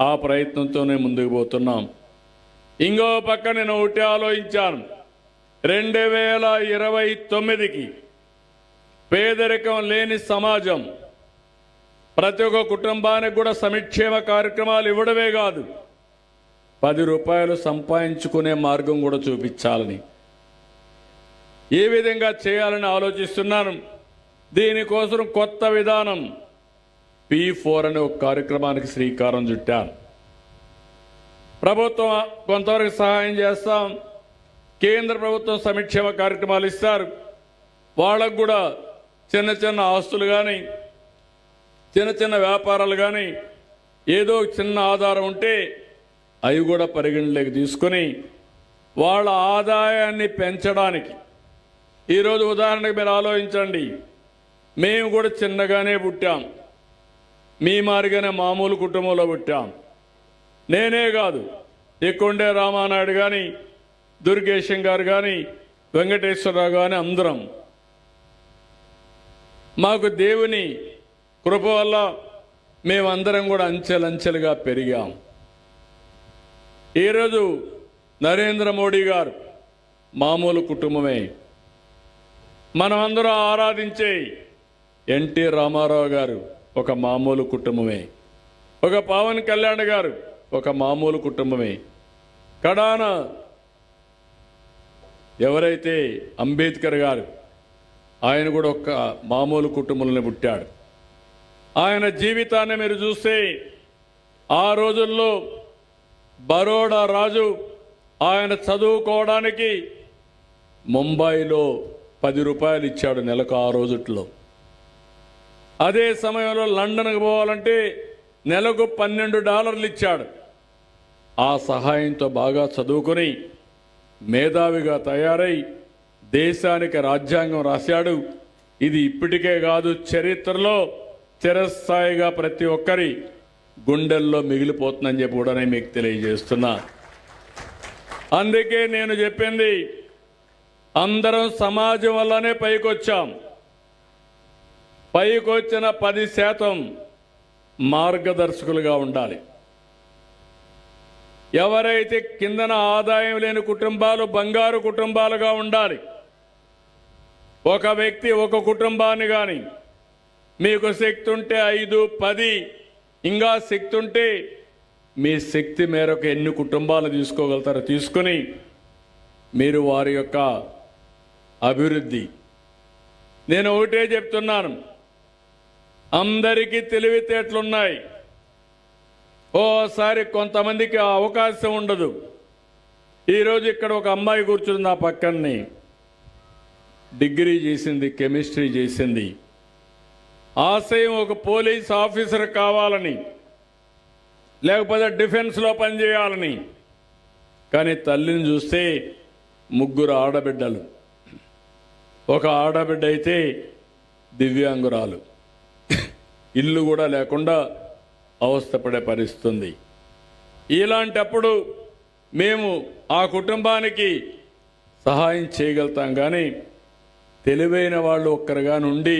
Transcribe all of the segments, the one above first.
ఆ ప్రయత్నంతోనే ముందుకు పోతున్నాం. ఇంకో పక్క నేను ఒకటి ఆలోచించాను. రెండు వేల ఇరవై తొమ్మిదికి పేదరికం లేని సమాజం ప్రతి ఒక్క కుటుంబానికి కూడా సమిక్షేమ కార్యక్రమాలు ఇవ్వడమే కాదు పది రూపాయలు సంపాదించుకునే మార్గం కూడా చూపించాలని. ఏ విధంగా చేయాలని ఆలోచిస్తున్నాను. దీనికోసం కొత్త విధానం పి ఫోర్ అనే ఒక కార్యక్రమానికి శ్రీకారం చుట్టారు. ప్రభుత్వం కొంతవరకు సహాయం చేస్తాం. కేంద్ర ప్రభుత్వం సంక్షేమ కార్యక్రమాలు ఇస్తారు. వాళ్ళకు కూడా చిన్న చిన్న ఆస్తులు కానీ చిన్న చిన్న వ్యాపారాలు కానీ ఏదో చిన్న ఆధారం ఉంటే అవి కూడా పరిగణలోకి తీసుకొని వాళ్ళ ఆదాయాన్ని పెంచడానికి. ఈరోజు ఉదాహరణకు మీరు ఆలోచించండి. మేము కూడా చిన్నగానే పుట్టాం. మీ మారిగానే మామూలు కుటుంబంలో పుట్టాం. నేనే కాదు ఎక్కుండే రామానాయుడు కానీ దుర్గేశం గారు కానీ వెంకటేశ్వరరావు కానీ అందరం. మాకు దేవుని కృప వల్ల మేమందరం కూడా అంచెలంచెలుగా పెరిగాం. ఈరోజు నరేంద్ర మోడీ గారు మామూలు కుటుంబమే. మనమందరం ఆరాధించే ఎన్టీ రామారావు గారు ఒక మామూలు కుటుంబమే. ఒక పవన్ కళ్యాణ్ గారు ఒక మామూలు కుటుంబమే. కడాన ఎవరైతే అంబేద్కర్ గారు ఆయన కూడా ఒక మామూలు కుటుంబంలో పుట్టాడు. ఆయన జీవితాన్ని మీరు చూస్తే ఆ రోజుల్లో బరోడా రాజు ఆయన చదువుకోవడానికి ముంబైలో పది రూపాయలు ఇచ్చాడు నెలకు ఆ రోజుట్లో. అదే సమయంలో లండన్కి పోవాలంటే నెలకు పన్నెండు డాలర్లు ఇచ్చాడు. ఆ సహాయంతో బాగా చదువుకొని మేధావిగా తయారై దేశానికి రాజ్యాంగం రాశాడు. ఇది ఇప్పటికే కాదు చరిత్రలో చిరస్థాయిగా ప్రతి ఒక్కరి గుండెల్లో మిగిలిపోతుందని చెప్పి కూడా నేను మీకు తెలియజేస్తున్నా. అందుకే నేను చెప్పింది అందరం సమాజం వల్లనే పైకొచ్చాం. పైకొచ్చిన పది శాతం మార్గదర్శకులుగా ఉండాలి. ఎవరైతే కిందన ఆదాయం లేని కుటుంబాలు బంగారు కుటుంబాలుగా ఉండాలి. ఒక వ్యక్తి ఒక కుటుంబాన్ని కానీ మీకు శక్తి ఉంటే ఐదు పది ఇంకా శక్తి ఉంటే మీ శక్తి మేరకు ఎన్ని కుటుంబాలు తీసుకోగలుగుతారో తీసుకొని మీరు వారి యొక్క అభివృద్ధి. నేను ఒకటే చెప్తున్నాను. అందరికీ తెలివితేటలున్నాయి. ఓసారి కొంతమందికి అవకాశం ఉండదు. ఈరోజు ఇక్కడ ఒక అమ్మాయి కూర్చుంది నా పక్కన్ని డిగ్రీ చేసింది కెమిస్ట్రీ చేసింది. ఆశయం ఒక పోలీస్ ఆఫీసర్ కావాలని లేకపోతే డిఫెన్స్లో పనిచేయాలని. కానీ తల్లిని చూస్తే ముగ్గురు ఆడబిడ్డలు. ఒక ఆడబిడ్డ అయితే దివ్యాంగురాలు. ఇల్లు కూడా లేకుండా అవస్థపడే పరిస్థితుంది. ఇలాంటప్పుడు మేము ఆ కుటుంబానికి సహాయం చేయగలుగుతాం కానీ తెలివైన వాళ్ళు ఒక్కరుగా నుండి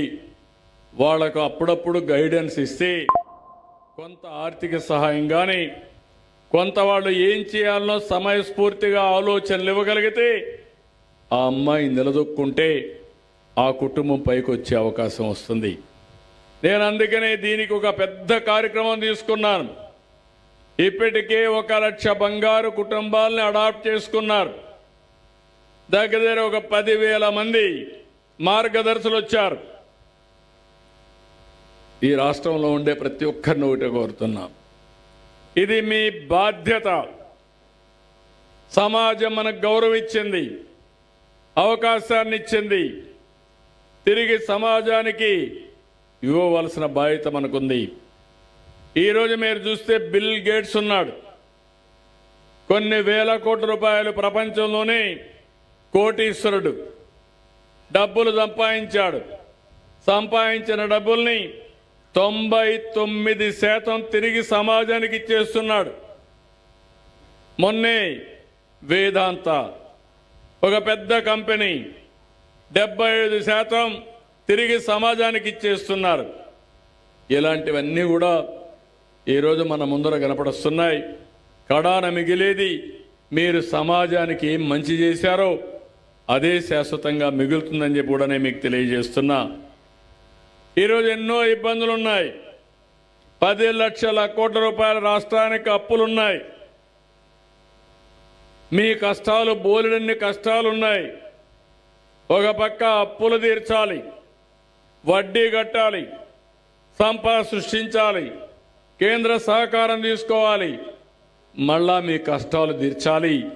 వాళ్ళకు అప్పుడప్పుడు గైడెన్స్ ఇస్తే కొంత ఆర్థిక సహాయం కానీ కొంత వాళ్ళు ఏం చేయాలనో సమయస్ఫూర్తిగా ఆలోచనలు ఇవ్వగలిగితే ఆ అమ్మాయి నిలదొక్కుంటే ఆ కుటుంబం పైకి వచ్చే అవకాశం వస్తుంది. నేను అందుకనే దీనికి ఒక పెద్ద కార్యక్రమం తీసుకున్నాను. ఇప్పటికే ఒక లక్ష బంగారు కుటుంబాలని అడాప్ట్ చేసుకున్నారు. దగ్గర దగ్గర ఒక పదివేల మంది మార్గదర్శులు వచ్చారు. ఈ రాష్ట్రంలో ఉండే ప్రతి ఒక్కరిని ఒకటి కోరుతున్నాం. ఇది మీ బాధ్యత. సమాజం మనకు గౌరవం ఇచ్చింది అవకాశాన్ని ఇచ్చింది. తిరిగి సమాజానికి ఇవ్వవలసిన బాధ్యత మనకుంది. ఈరోజు మీరు చూస్తే బిల్ గేట్స్ ఉన్నాడు. కొన్ని వేల కోట్ల రూపాయలు ప్రపంచంలోనే కోటీశ్వరుడు. డబ్బులు సంపాదించాడు. సంపాదించిన డబ్బుల్ని తొంభై తొమ్మిది శాతం తిరిగి సమాజానికి ఇచ్చేస్తున్నాడు. మొన్నే వేదాంత ఒక పెద్ద కంపెనీ డెబ్బై ఐదు శాతం తిరిగి సమాజానికి ఇచ్చేస్తున్నారు. ఇలాంటివన్నీ కూడా ఈరోజు మన ముందర కనపడుస్తున్నాయి. కడాన మిగిలేది మీరు సమాజానికి ఏం మంచి చేశారో అదే శాశ్వతంగా మిగులుతుందని చెప్పి కూడా నేను మీకు తెలియజేస్తున్నా. ఈరోజు ఎన్నో ఇబ్బందులు ఉన్నాయి పది లక్షల కోట్ల రూపాయల రాష్ట్రానికి అప్పులున్నాయి. మీ కష్టాలు బోలెడన్ని కష్టాలున్నాయి. ఒక పక్క అప్పులు తీర్చాలి. వడ్డీ కట్టాలి సంపద సృష్టించాలి కేంద్ర సహకారం తీసుకోవాలి. మళ్ళా మీ కష్టాలు తీర్చాలి.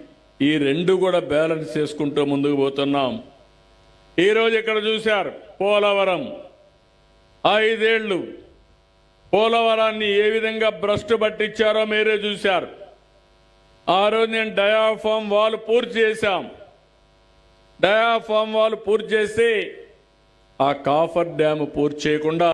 ఈ రెండు కూడా బ్యాలెన్స్ చేసుకుంటూ ముందుకు పోతున్నాం. ఈరోజు ఇక్కడ చూశారు పోలవరం. ఐదేళ్ళు పోలవరాన్ని ఏ విధంగా భ్రష్టు పట్టించారో మీరే చూశారు. ఆ రోజు నేను డయాఫామ్ వాల్ పూర్తి చేశాం. డయాఫామ్ వాల్ పూర్తి చేసి ఆ కాఫర్ డ్యామ్ పూర్తి చేయకుండా